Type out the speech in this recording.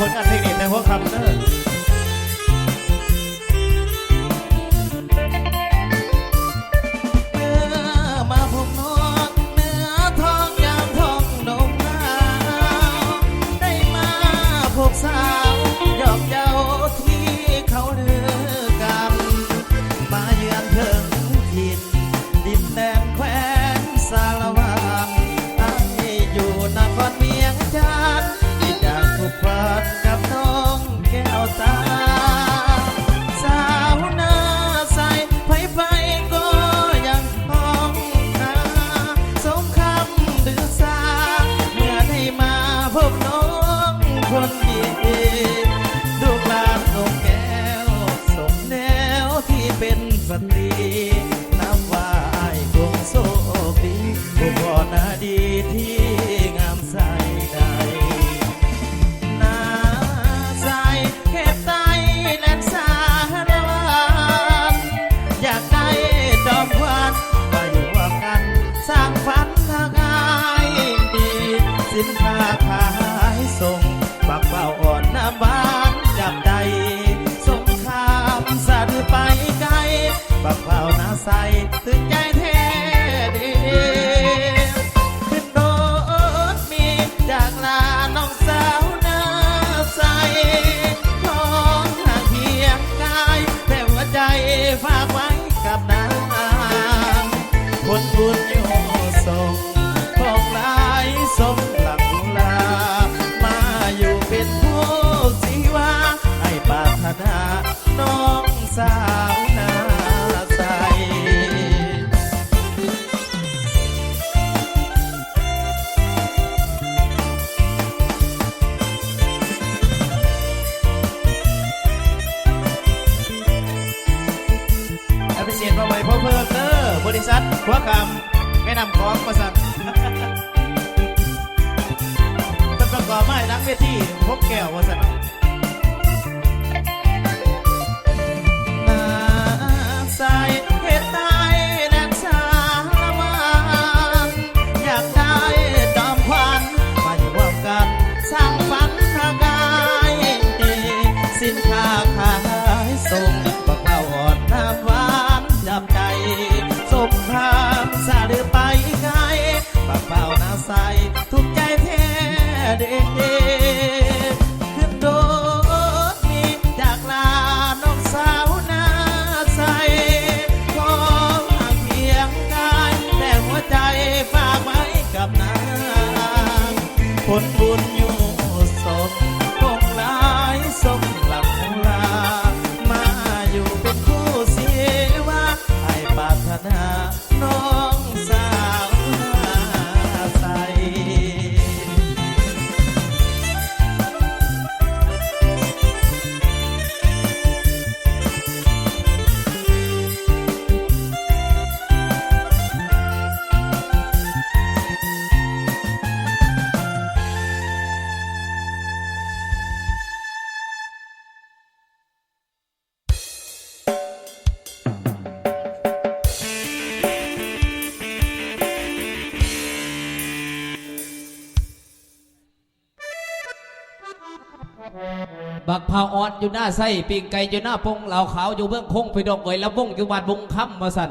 ผลงานเพลงเด็ในหัวคำเนอ เป็นสตรีนับว่าอายคงโชคดีผู้พ่อนาดีที่งามใสใดนาใส่เข็บไตและสารวันอยากได้ดอมควันมาอยู่ร่วมกัน สร้างฝันทางกายดี สินค้าขายส่งปักเป้าอ่อนน้ำบา ใส่ถึงใจแท้ดีขึ้นโดดมีจากลาน้องสาวนาใสของหางเพียงกายแต่หัวใจฝากไว้กับนางคนบุญอยู่ พิเศษมาไว้เพื่อเพิ่มเด้อบริษัทหัวคำไม่นำของประสันต้นประกอบไม้นักเวทีพบแก้ววสันน คน บักพาวอ่อนอยู่หน้าไส้ปิงไก่อยู่หน้าปงเหล่าขาวอยู่เบื้องคงไปดอกไอยแล้ววงอยู่บาดวงค่ำมาสั่น